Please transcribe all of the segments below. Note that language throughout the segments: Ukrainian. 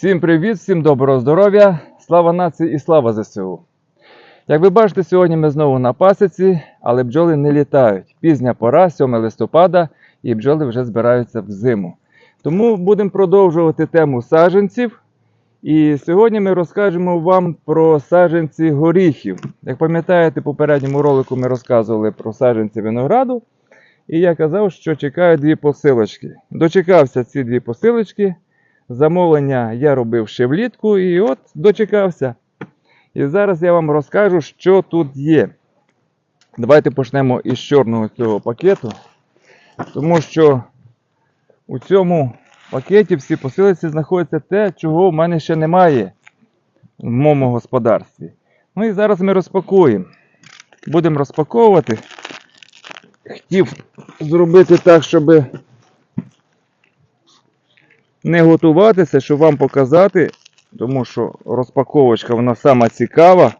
Всім привіт, всім доброго здоров'я, слава нації і слава ЗСУ. Як ви бачите, сьогодні ми знову на пасіці, але бджоли не літають. Пізня пора, 7 листопада, і бджоли вже збираються в зиму. Тому будемо продовжувати тему саджанців. І сьогодні ми розкажемо вам про саджанці горіхів. Як пам'ятаєте, в попередньому ролику ми розказували про саджанці винограду. І я казав, що чекаю дві посилочки. Дочекався ці дві посилочки. Замовлення я робив ще влітку і от дочекався. І зараз я вам розкажу, що тут є. Давайте почнемо із чорного цього пакету. Тому що у цьому пакеті всі посилиці знаходяться те, чого в мене ще немає в моєму господарстві. Ну і зараз ми розпакуємо. Будемо розпаковувати. Хотів зробити так, щоб не готуватися, щоб вам показати, тому що розпаковочка вона сама цікава.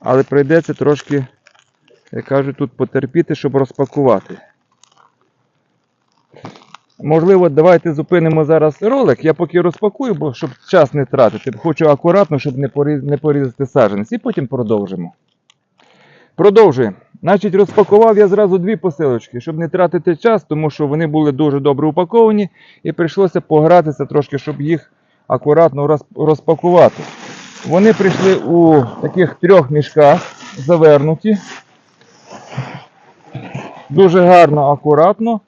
Але прийдеться трошки, як кажуть, тут потерпіти, щоб розпакувати. Можливо, давайте зупинимо зараз ролик. Я поки розпакую, бо щоб час не тратити. Хочу акуратно, щоб не порізати саджанець. І потім продовжимо. Продовжуємо. Значить, розпакував я зразу дві посилочки, щоб не тратити час, тому що вони були дуже добре упаковані і прийшлося погратися трошки, щоб їх акуратно розпакувати. Вони прийшли у таких трьох мішках завернуті. Дуже гарно, акуратно.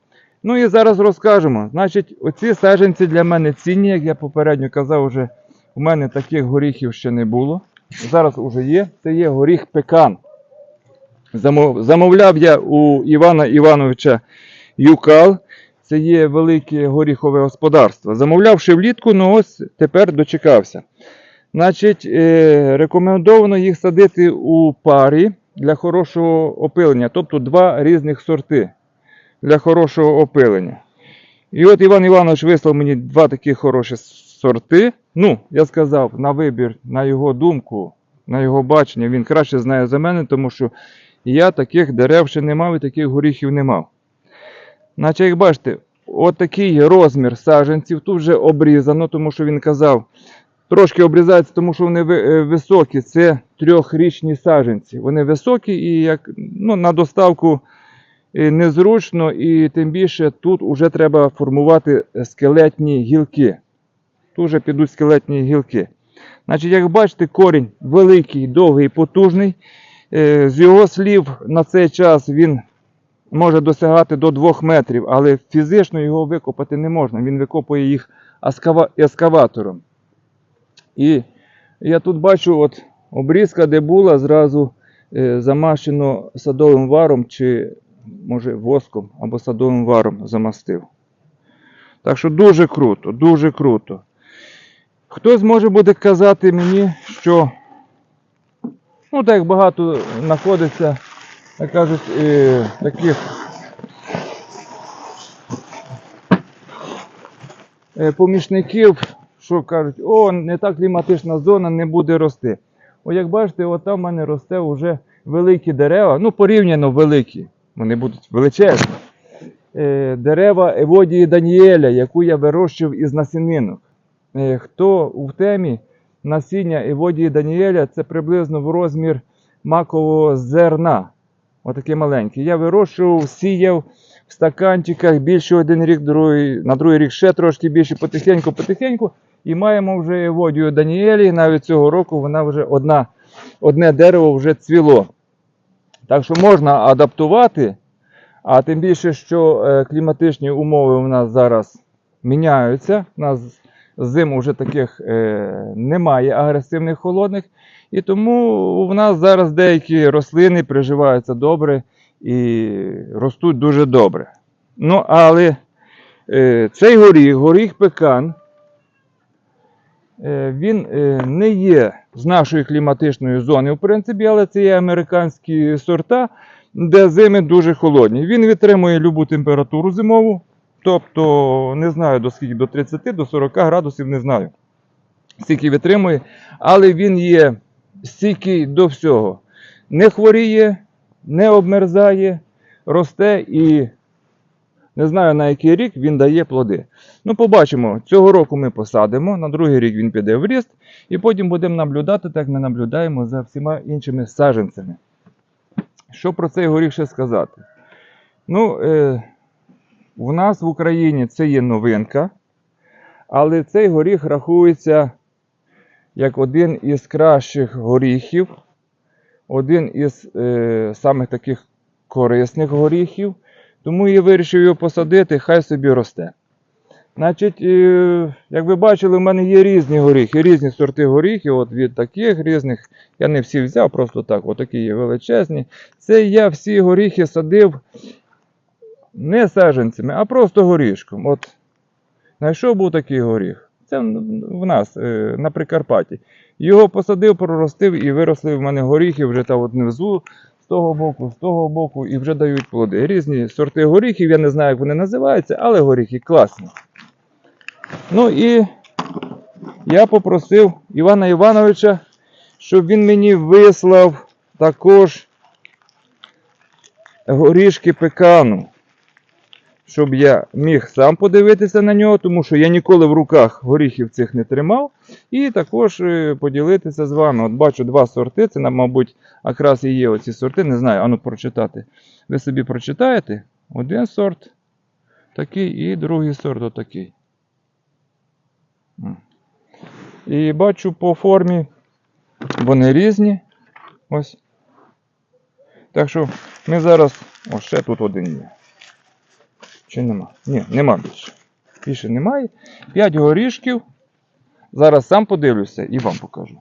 Ну і зараз розкажемо. Значить, оці саджанці для мене цінні, як я попередньо казав, вже у мене таких горіхів ще не було. Зараз уже є. Це є горіх пекан. Замов- Замовляв я у Івана Івановича Юкал. Це є велике горіхове господарство. Замовляв ще влітку, ну ось тепер дочекався. Значить, е, рекомендовано їх садити у парі для хорошого опилення, тобто два різних сорти для хорошого опилення. І от Іван Іванович вислав мені два такі хороші сорти. Ну, я сказав, на вибір, на його думку, на його бачення, він краще знає за мене, тому що я таких дерев ще не мав і таких горіхів не мав. Значить, як бачите, от такий розмір саджанців тут вже обрізано, тому що він казав, трошки обрізається, тому що вони е, високі. Це трьохрічні саджанці. Вони високі і як, ну, на доставку е, незручно, і тим більше тут вже треба формувати скелетні гілки. Тут вже підуть скелетні гілки. Значить, як бачите, корінь великий, довгий, потужний. Е, З його слів, на цей час він може досягати до 2 метрів, але фізично його викопати не можна. Він викопує їх ескаватором. І я тут бачу от обрізка, де була, зразу е, замащено садовим варом, чи може воском або садовим варом замастив. Так що дуже круто, дуже круто. Хтось може буде казати мені, що ну, так як багато знаходиться, як кажуть, е, таких е, помічників, що кажуть, о, не та кліматична зона не буде рости. О, як бачите, от там в мене росте вже великі дерева, ну порівняно великі, вони будуть величезні. Е, дерева Еводії Даніеля, яку я вирощив із насінинок. Хто в темі насіння Еводії Даніеля, це приблизно в розмір макового зерна. Отаке маленьке. Я вирощував, сіяв в стаканчиках більше один рік, другий, на другий рік ще трошки більше, потихеньку, потихеньку. І маємо вже Еводію Даніелі. Навіть цього року вона вже одна, одне дерево вже цвіло. Так що можна адаптувати, а тим більше, що е, кліматичні умови у нас зараз міняються. У нас зим вже таких е, немає агресивних холодних. І тому в нас зараз деякі рослини приживаються добре і ростуть дуже добре. Ну, але е, цей горіх, горіх пекан, е, він е, не є з нашої кліматичної зони, в принципі, але це є американські сорта, де зими дуже холодні. Він витримує любу температуру зимову, тобто не знаю до скільки, до 30, до 40 градусів, не знаю. Скільки витримує, але він є стійкий до всього. Не хворіє, не обмерзає, росте і Не знаю на який рік він дає плоди. Ну, побачимо, цього року ми посадимо, на другий рік він піде в ріст, і потім будемо наблюдати, так ми наблюдаємо за всіма іншими саджанцями. Що про цей горіх ще сказати? Ну, е, у нас в Україні це є новинка, але цей горіх рахується як один із кращих горіхів, один із е, самих таких корисних горіхів. Тому я вирішив його посадити, хай собі росте. Значить, е, як ви бачили, в мене є різні горіхи, різні сорти горіхів, от від таких різних. Я не всі взяв, просто так, отакі є величезні. Це я всі горіхи садив не саджанцями, а просто горішком. От знайшов був такий горіх. Це в нас е, на Прикарпатті. Його посадив, проростив і виросли в мене горіхи вже там от внизу, з того боку, з того боку, і вже дають плоди. Різні сорти горіхів, я не знаю, як вони називаються, але горіхи класні. Ну і я попросив Івана Івановича, щоб він мені вислав також горішки пекану щоб я міг сам подивитися на нього, тому що я ніколи в руках горіхів цих не тримав. І також е, поділитися з вами. От бачу два сорти. Це, мабуть, якраз і є оці сорти. Не знаю, ану прочитати. Ви собі прочитаєте один сорт такий і другий сорт отакий. І бачу по формі вони різні. Ось. Так що ми зараз. О, ще тут один є. Чи нема? Ні, нема більше. Більше немає. 5 горішків. Зараз сам подивлюся і вам покажу.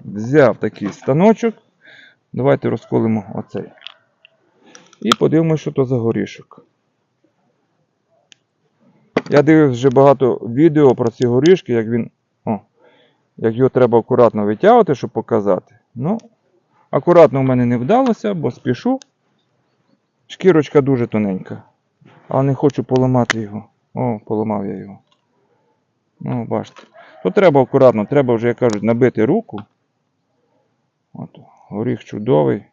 Взяв такий станочок. Давайте розколимо оцей. І подивимося, що то за горішок. Я дивився вже багато відео про ці горішки, як він. О, як його треба акуратно витягувати, щоб показати. Ну, акуратно в мене не вдалося, бо спішу. Шкірочка дуже тоненька. Але не хочу поламати його. О, поламав я його. Ну, бачите. То треба акуратно, треба вже, як кажуть, набити руку. От, горіх чудовий.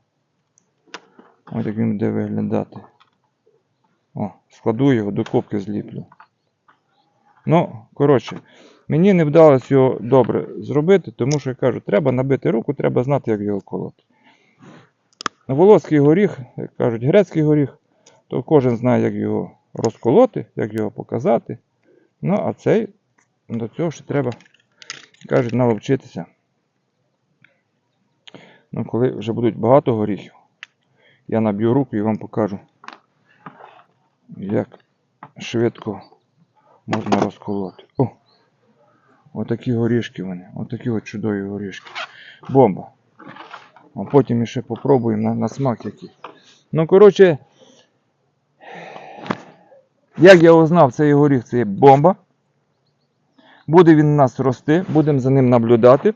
Ось як він буде виглядати. О, складу його, до копки зліплю. Ну, коротше, мені не вдалося його добре зробити, тому що я кажу, треба набити руку, треба знати, як його колоти. Волоський горіх, як кажуть, грецький горіх, то кожен знає, як його розколоти, як його показати. Ну, а цей до цього ще треба, кажуть, навчитися. Ну, коли вже будуть багато горіхів, я наб'ю руку і вам покажу, як швидко можна розколоти. О! Отакі горішки вони, отакі от чудові горішки. Бомба. А потім ще попробуємо на, на смак який. Ну, коротше, як я узнав, цей горіх це є бомба. Буде він у нас рости, будемо за ним наблюдати.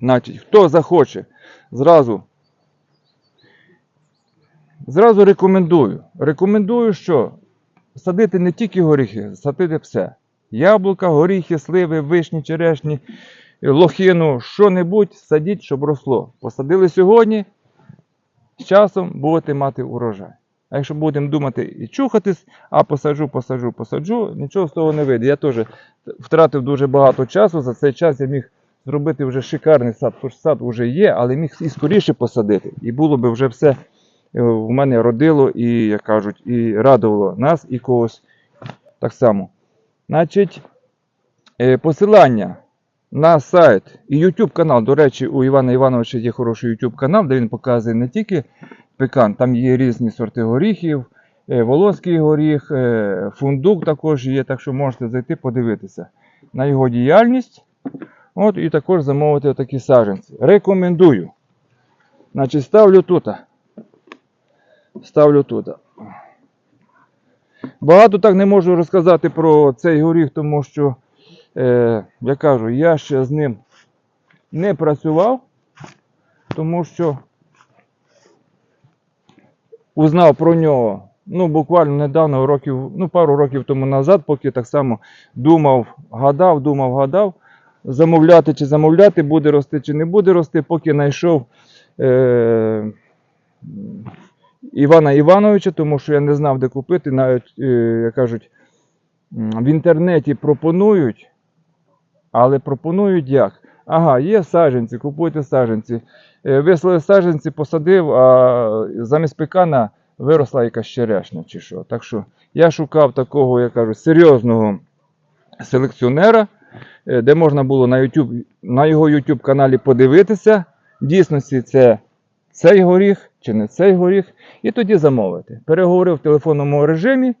Значить, хто захоче, зразу. Зразу рекомендую. Рекомендую, що садити не тільки горіхи, садити все. Яблука, горіхи, сливи, вишні, черешні, лохину, що-небудь садіть, щоб росло. Посадили сьогодні, з часом будете мати урожай. А якщо будемо думати і чухатись, а посаджу, посаджу, посаджу, нічого з того не вийде. Я теж втратив дуже багато часу. За цей час я міг зробити вже шикарний сад, тож сад вже є, але міг і скоріше посадити. І було би вже все е, в мене родило і, як кажуть, і радувало нас і когось так само. Значить, е, посилання на сайт і YouTube канал. До речі, у Івана Івановича є хороший YouTube канал, де він показує не тільки пекан, там є різні сорти горіхів, е, волоський горіх, е, фундук також є, так що можете зайти подивитися на його діяльність. От і також замовити такі саджанці. Рекомендую. Значить, ставлю тут. Ставлю тут. Багато так не можу розказати про цей горіх, тому що, я кажу, я ще з ним не працював, тому що узнав про нього ну, буквально недавно, років, ну, пару років тому назад, поки так само думав, гадав, думав, гадав, замовляти чи замовляти, буде рости чи не буде рости, поки знайшов е, Івана Івановича, тому що я не знав, де купити. Навіть, е, як кажуть, в інтернеті пропонують, але пропонують як? Ага, є саджанці, купуйте саджанці. Е, Вислали саджанці, посадив, а замість пекана виросла якась черешня чи що. Так що я шукав такого, я кажу, серйозного селекціонера, е, де можна було на, YouTube, на його YouTube каналі подивитися, в дійсності це цей горіх чи не цей горіх, і тоді замовити. Переговорив в телефонному режимі,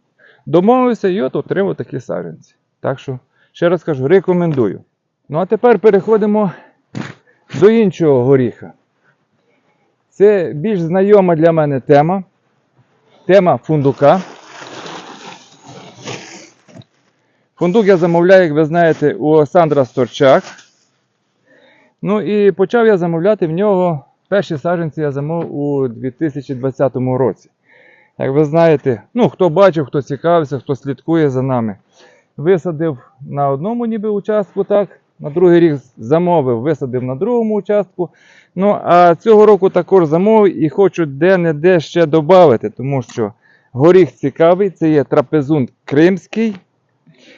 домовився і от отримав такі саджанці. Так що, ще раз кажу, рекомендую. Ну а тепер переходимо до іншого горіха. Це більш знайома для мене тема. Тема фундука. Фундук я замовляю, як ви знаєте, у Олександра Сторчак. Ну і почав я замовляти в нього. Перші саджанці я замовив у 2020 році. Як ви знаєте, ну хто бачив, хто цікавився, хто слідкує за нами. Висадив на одному ніби участку, так, на другий рік замовив, висадив на другому участку. Ну, а цього року також замовив і хочу де-не-де ще додати, тому що горіх цікавий, це є трапезунт кримський.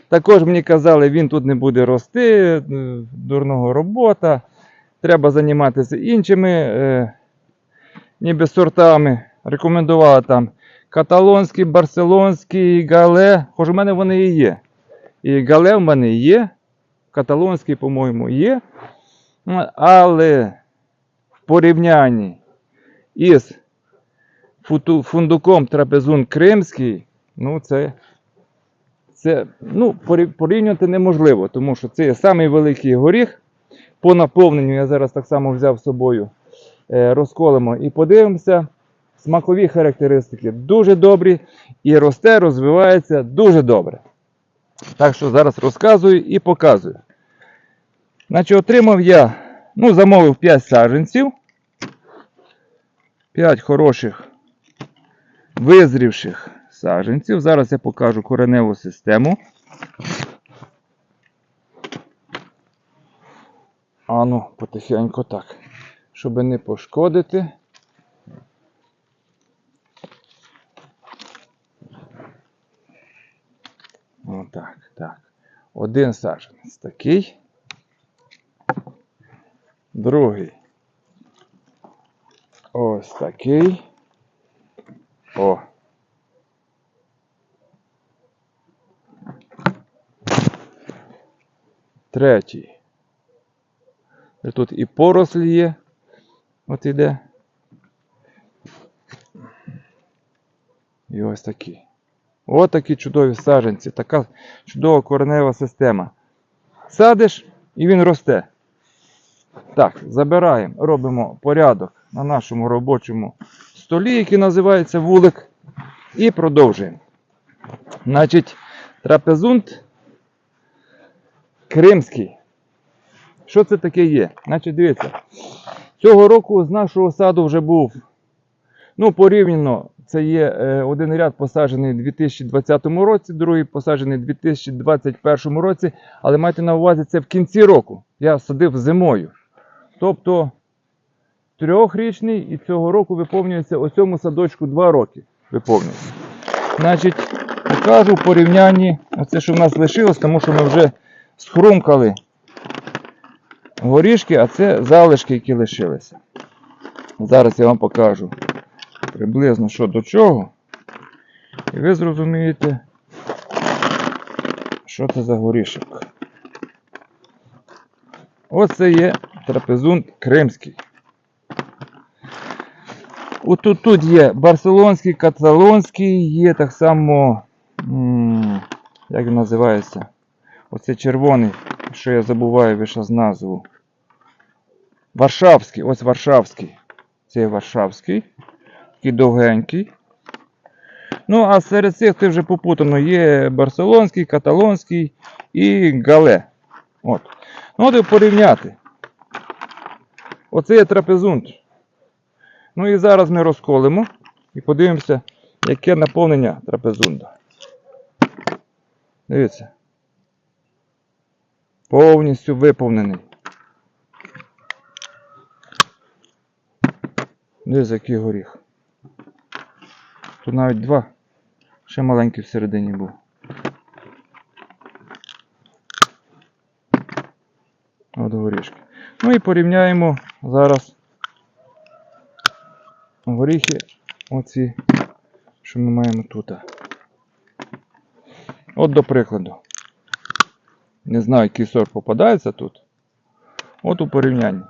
Також мені казали, він тут не буде рости, е, дурного робота. Треба займатися іншими е, ніби сортами. Рекомендувала там каталонський, барселонський, гале. Хоч у мене вони і є. І гале в мене є, каталонський, по-моєму, є. Ну, Але в порівнянні із фундуком трапезун кримський, ну це, це ну, порівнювати неможливо, тому що це є самий великий горіх. По наповненню я зараз так само взяв з собою, е, розколимо і подивимося. Смакові характеристики дуже добрі і росте, розвивається дуже добре. Так що зараз розказую і показую. Значить, отримав я, ну, замовив 5 саджанців. 5 хороших визрівших саджанців. Зараз я покажу кореневу систему. А ну, потихеньку так, щоб не пошкодити. Отак, так. Один саджанець такий. Другий. Ось такий. О. Третій. Тут і порослі є. От іде. І ось такі. Ось такі чудові саджанці. Така чудова коренева система. Садиш і він росте. Так, забираємо, робимо порядок на нашому робочому столі, який називається вулик. І продовжуємо. Значить, трапезунт кримський. Що це таке є? Значить, дивіться. Цього року з нашого саду вже був, ну, порівняно, це є е, один ряд посаджений у 2020 році, другий посаджений у 2021 році, але майте на увазі, це в кінці року. Я садив зимою. Тобто трьохрічний і цього року виповнюється у цьому садочку 2 роки. Виповнюється. Значить, покажу в порівнянні, оце що в нас лишилось, тому що ми вже схрумкали горішки, а це залишки, які лишилися. Зараз я вам покажу приблизно що до чого. І ви зрозумієте, що це за горішок. Оце є трапезун кримський. Отут тут є барселонський, каталонський, є так само, як він називається? Оце червоний, що я забуваю вище з назву. Варшавський, ось Варшавський. Це є Варшавський. Такий довгенький. Ну, а серед цих ти вже попутано є барселонський, каталонський і гале. От. Ну, от порівняти. Оце є трапезунт. Ну і зараз ми розколимо і подивимося, яке наповнення трапезунда. Дивіться. Повністю виповнений. Дивіться, який горіх. Тут навіть два. Ще маленький всередині був. От горішки. Ну і порівняємо зараз горіхи оці, що ми маємо тут. От до прикладу. Не знаю, який сорт попадається тут. От у порівнянні.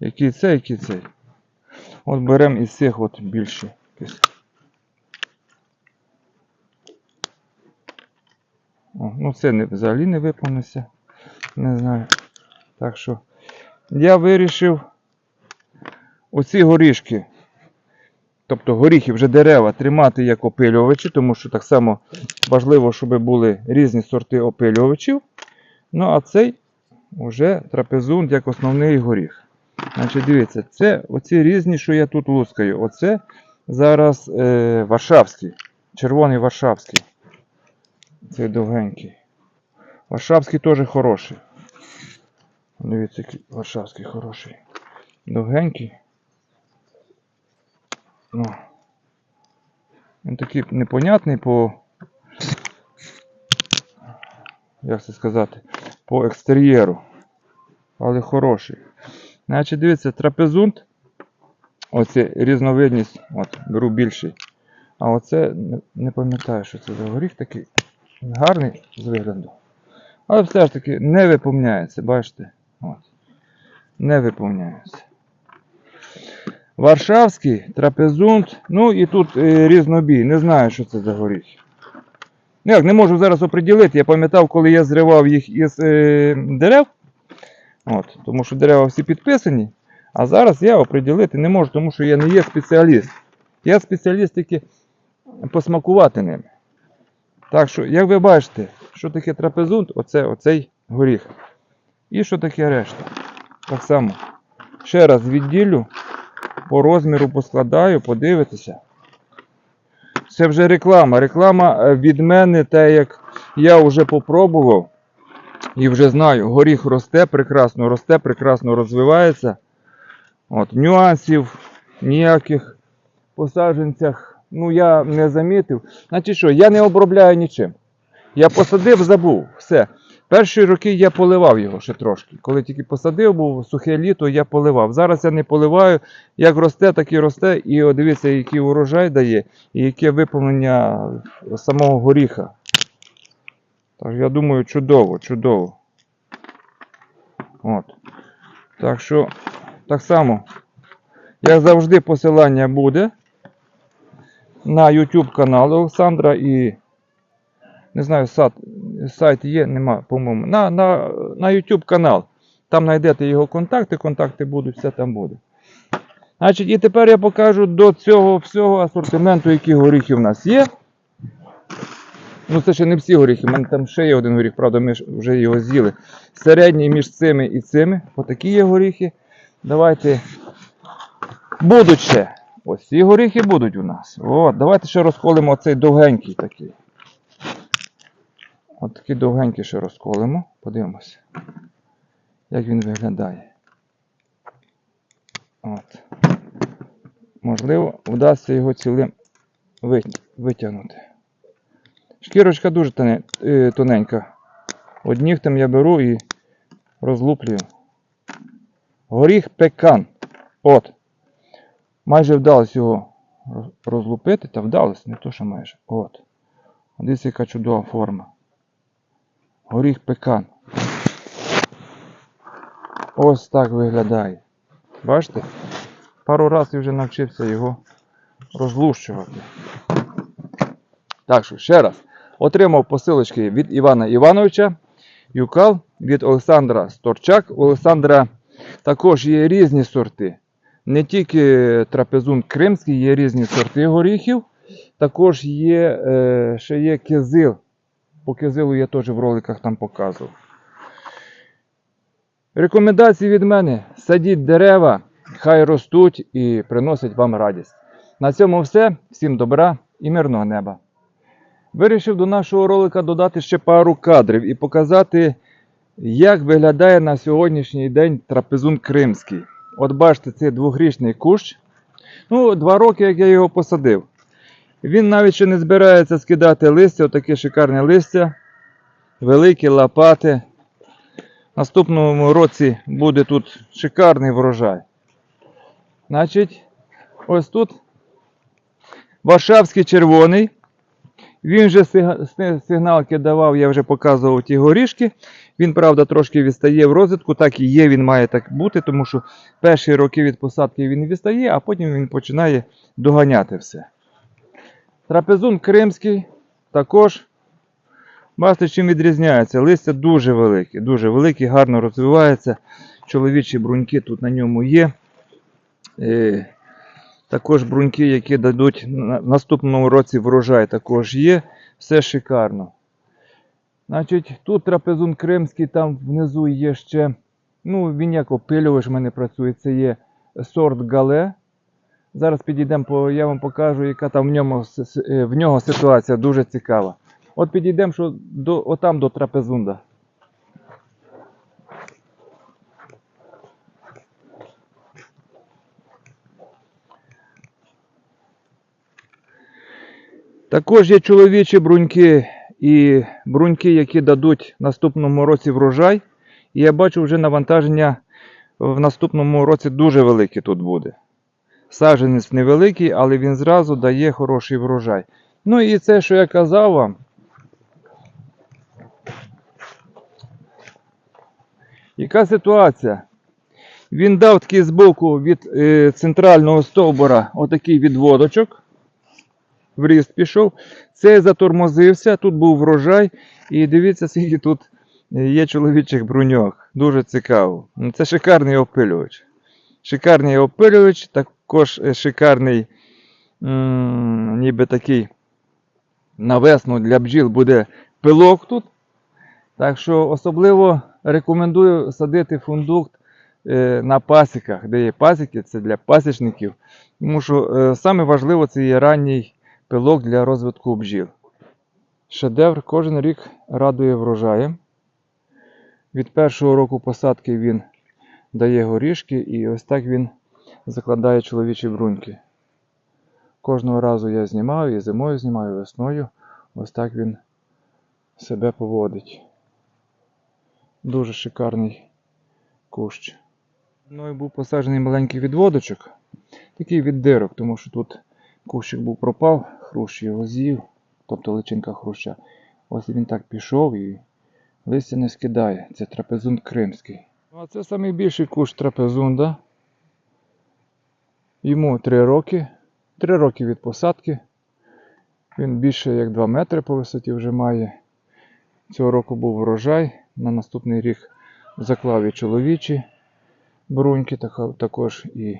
Який цей, який цей. От беремо із цих от більші. О, ну це не, взагалі не виповнився. Не знаю. Так що я вирішив оці горішки, тобто горіхи вже дерева, тримати як опилювачі, тому що так само важливо, щоб були різні сорти опилювачів. Ну, а цей вже трапезунд як основний горіх. Значить, дивіться, це оці різні, що я тут лускаю. Оце зараз е, Варшавський. Червоний Варшавський. Цей довгенький. Варшавський теж хороший. Дивіться, який Варшавський хороший. Довгенький. Ну. Він такий непонятний по. Як це сказати? По екстер'єру. Але хороший. Значить, дивіться, трапезунт. Оце різновидність. От, беру більший. А оце не, пам'ятаю, що це за горіх такий. Гарний з вигляду. Але все ж таки не виповняється, бачите? От. Не виповняється. Варшавський, трапезунт, ну і тут е, різнобій. Не знаю, що це за горіхи. Ну як, не можу зараз оприділити. Я пам'ятав, коли я зривав їх із е, дерев. От, тому що дерева всі підписані. А зараз я оприділити не можу, тому що я не є спеціаліст. Я спеціаліст тільки посмакувати ними. Так що, як ви бачите, що таке трапезунт, оце оцей горіх. І що таке решта. Так само. Ще раз відділю, по розміру поскладаю, подивитися. Це вже реклама. Реклама е, від мене, те, як я вже попробував. І вже знаю, горіх росте, прекрасно росте, прекрасно розвивається. От, нюансів ніяких по саджанцях, ну я не замітив. Значить що, я не обробляю нічим. Я посадив, забув. Все. Перші роки я поливав його ще трошки. Коли тільки посадив, був сухе літо, я поливав. Зараз я не поливаю. Як росте, так і росте. І от дивіться, який урожай дає, і яке виповнення самого горіха. Так, я думаю, чудово, чудово. От. Так що, так само, як завжди, посилання буде на YouTube канал Олександра і. Не знаю, сайт, сайт є, нема, по-моєму. На, на, на YouTube канал. Там знайдете його контакти, контакти будуть, все там буде. Значить, і тепер я покажу до цього всього асортименту, які горіхи в нас є. Ну, це ще не всі горіхи, у мене там ще є один горіх, правда, ми вже його з'їли. Середній між цими і цими. Отакі є горіхи. Давайте. Будуть ще. Ось ці горіхи будуть у нас. От, давайте ще розколимо оцей довгенький такий. От такий довгенький ще розколимо. Подивимося, як він виглядає. От. Можливо, вдасться його цілим витягнути. Шкірочка дуже е, тоненька. Одніх там я беру і розлуплюю. Горіх пекан. От. Майже вдалося його розлупити, та вдалося, не то, що майже. От. Дивіться, яка чудова форма. Горіх пекан. Ось так виглядає. Бачите? Пару разів вже навчився його розлущувати. Так що, ще раз. Отримав посилочки від Івана Івановича. Юкал від Олександра Сторчак. У Олександра також є різні сорти. Не тільки трапезун кримський, є різні сорти горіхів. Також є, е, ще є кизил. По кизилу я теж в роликах там показував. Рекомендації від мене: садіть дерева, хай ростуть і приносять вам радість. На цьому все. Всім добра і мирного неба. Вирішив до нашого ролика додати ще пару кадрів і показати, як виглядає на сьогоднішній день трапезун кримський. От бачите, цей двохрічний кущ. Ну, два роки, як я його посадив. Він навіть ще не збирається скидати листя, отаке шикарне листя, великі лопати. Наступному році буде тут шикарний врожай. Значить, ось тут Варшавський червоний. Він вже сигналки давав, я вже показував ті горішки. Він, правда, трошки відстає в розвитку, так і є, він має так бути, тому що перші роки від посадки він відстає, а потім він починає доганяти все. Трапезун кримський також. Бачите, чим відрізняється. Листя дуже велике, дуже велике, гарно розвивається. Чоловічі бруньки тут на ньому є. Е, також бруньки, які дадуть в наступному році врожай, також є. Все шикарно. Значить, тут трапезун кримський, там внизу є ще. Ну, він як опилювач в мене працює. Це є сорт гале. Зараз підійдемо, я вам покажу, яка там в ньому, е, в нього ситуація дуже цікава. От підійдемо що до, отам до трапезунда. Також є чоловічі бруньки і бруньки, які дадуть в наступному році врожай. І я бачу вже навантаження в наступному році дуже велике тут буде. Саджанець невеликий, але він зразу дає хороший врожай. Ну і це, що я казав вам. Яка ситуація? Він дав такий збоку від е, центрального стовбура отакий відводочок. В ріст пішов. Цей затормозився, тут був врожай. І дивіться, скільки тут є чоловічих бруньок. Дуже цікаво. Ну, Це шикарний опилювач. Шикарний опилювач, також е, шикарний, м, ніби такий на весну для бджіл буде пилок тут. Так що особливо рекомендую садити фундук е, на пасіках, де є пасіки, це для пасічників. Тому що е, саме важливо це є ранній пилок для розвитку бджіл. Шедевр кожен рік радує врожаєм. Від першого року посадки він дає горішки і ось так він закладає чоловічі бруньки. Кожного разу я знімаю, і зимою знімаю, і весною. Ось так він себе поводить. Дуже шикарний кущ. Мною був посаджений маленький відводочок, такий від дирок, тому що тут кущик був пропав, хрущ його з'їв, тобто личинка хруща. Ось він так пішов і листя не скидає. Це трапезунд кримський. А це найбільший кущ трапезунда. Йому 3 роки. 3 роки від посадки. Він більше як 2 метри по висоті вже має. Цього року був врожай. На наступний рік заклав і чоловічі бруньки, також і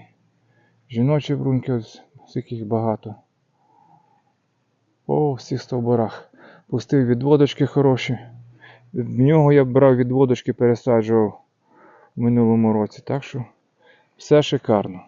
жіночі бруньки, ось їх багато. По всіх стовборах. Пустив відводочки хороші. В нього я брав відводочки, пересаджував в минулому році. Так що все шикарно.